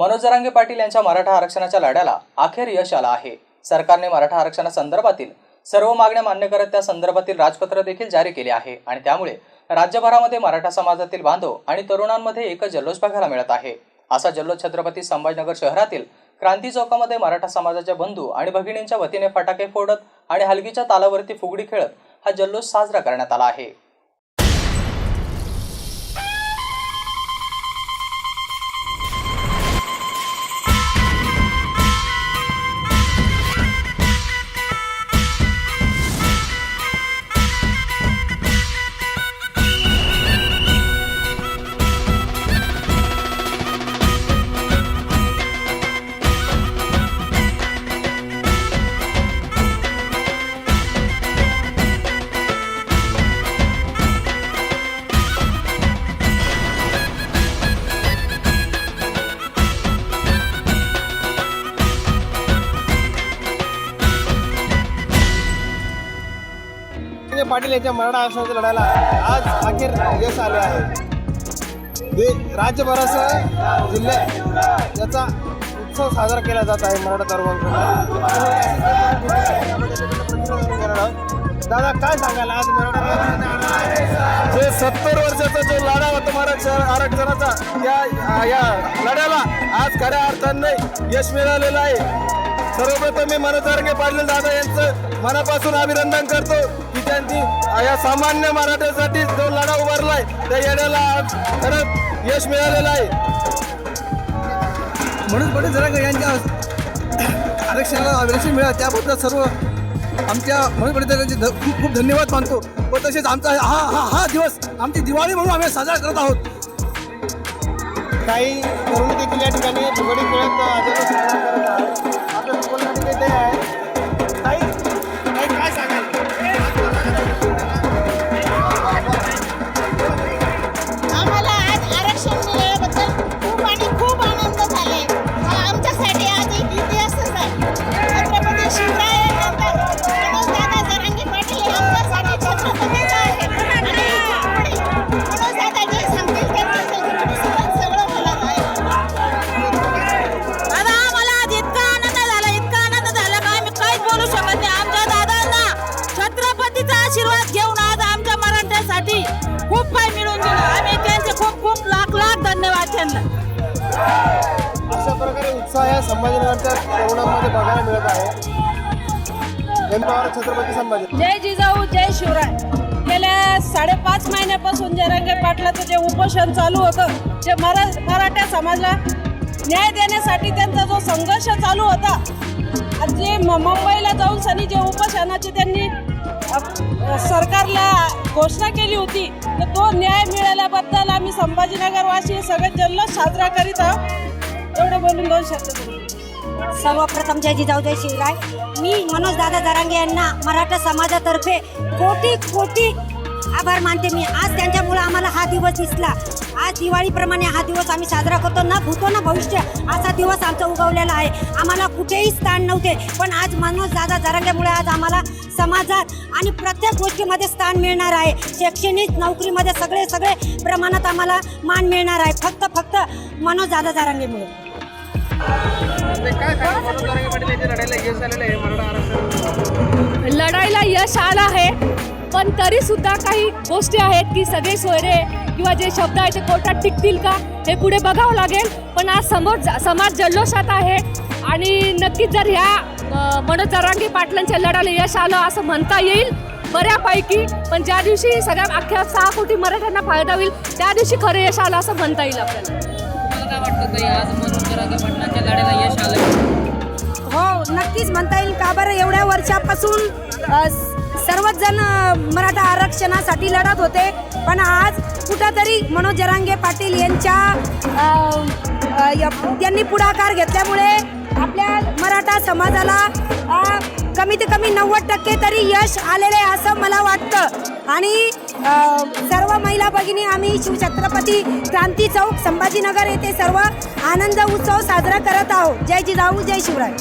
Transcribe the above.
मनोज जरांगे पाटील यांच्या मराठा आरक्षणाच्या लढ्याला अखेर यश आलं आहे. सरकारने मराठा आरक्षणासंदर्भातील सर्व मागण्या मान्य करत त्या संदर्भातील राजपत्र देखील जारी केले आहे आणि त्यामुळे राज्यभरामध्ये मराठा समाजातील बांधव आणि तरुणांमध्ये एक जल्लोष बघायला मिळत आहे. असा जल्लोष छत्रपती संभाजीनगर शहरातील क्रांती चौकामध्ये मराठा समाजाच्या बंधू आणि भगिनींच्या वतीने फटाके फोडत आणि हलगीच्या तालावरती फुगडी खेळत हा जल्लोष साजरा करण्यात आला आहे. पाटील यांच्या मराठा आरक्षणाच्या लढ्याला आज अखेर यश आले आहे. दे राज्यभरासह जिल्ह्यात याचा उत्सव साजरा केला जात आहे मराठा तरुणांकडून दादा काय सांगाल? आज मराठा जे सत्तर वर्षाचा जो लढा होता मराठा आरक्षणाचा या या लढ्याला आज खऱ्या अर्थाने यश मिळालेलं आहे. सर्वप्रथम मी मनोज पाटील दादा यांचं मनापासून अभिनंदन करतो. की त्यांनी या सामान्य मराठ्यासाठी जो लढा उभारलाय त्या येण्याला खरंच यश मिळालेलं आहे. म्हणून पाटील जरा यांच्या आरक्षणाला आरक्षण मिळालं त्याबद्दल सर्व आमच्या म्हणून ध- खूप खूप धन्यवाद मानतो. व तसेच आमचा हा हा हा दिवस आमची दिवाळी म्हणून आम्ही साजरा करत आहोत. काही तरुण देखील या ठिकाणी खेळत आजोबा त्यांना अशा प्रकारे उत्साह या संभाजीनगरच्या तरुणांमध्ये बघायला मिळत आहे. नेमका छत्रपती संभाजी. जय जिजाऊ जय शिवराय. गेल्या साडेपाच महिन्यापासून जरंगे पाटलाचं जे उपोषण चालू होतं जे मरा मराठा समाजाला न्याय देण्यासाठी त्यांचा जो संघर्ष चालू होता आणि जे मुंबईला जाऊन सनी जे उपोषणाची त्यांनी सरकारला घोषणा केली होती. तर तो न्याय मिळाल्याबद्दल आम्ही संभाजीनगरवासी सगळे जल्लोष साजरा करीत आहोत. एवढं बोलून दोन शब्द सर्वप्रथम जय जिजाऊ जय शिवराय. मी मनोज दादा दरांगे यांना मराठा समाजातर्फे कोटी कोटी आभार मानते मी. आज त्यांच्यामुळे आम्हाला हा दिवस दिसला. आज दिवाळीप्रमाणे हा दिवस आम्ही साजरा करतो. ना भूतो ना भविष्य असा दिवस आमचा उगवलेला आहे. आम्हाला कुठेही स्थान नव्हते. पण आज मनोज दादा जरांगेमुळे आज आम्हाला समाजात आणि प्रत्येक गोष्टीमध्ये स्थान मिळणार आहे. शैक्षणिक नोकरीमध्ये सगळे सगळे प्रमाणात आम्हाला मान मिळणार आहे. फक्त फक्त मनोज दादा जरांगेमुळे. लढायला यश यश आलं आहे. पण तरी सुद्धा काही गोष्टी आहेत की सगळे सोयरे किंवा जे शब्द आहेत ते कोर्टात टिकतील का? हे पुढे बघावं लागेल. पण आज समोर ज- समाज जल्लोषात आहे. आणि नक्कीच जर ह्या मनोज जरांगे पाटलांच्या लढायला यश आलं असं म्हणता येईल बऱ्यापैकी. पण ज्या दिवशी सगळ्या अख्ख्या सहा कोटी मराठ्यांना फायदा होईल त्या दिवशी खरं यश आलं असं म्हणता येईल आपल्याला. तुम्हाला काय वाटतं ताई आज मनोज जरांगे पाटलांच्या लढ्याला यश आलं? हो नक्कीच म्हणता येईल का बरं? एवढ्या वर्षापासून सर्वच जण मराठा आरक्षणासाठी लढत होते. पण आज कुठंतरी मनोज जरांगे पाटील यांच्या य- यांनी पुढाकार घेतल्यामुळे आपल्या मराठा समाजाला कमीत कमी नव्वद टक्के तरी यश आलेले आहे असं मला वाटतं. आणि सर्व महिला भगिनी आम्ही शिवछत्रपती क्रांती चौक संभाजीनगर येथे सर्व आनंद उत्सव साजरा करत आहोत. जय जिजाऊ जय शिवराय.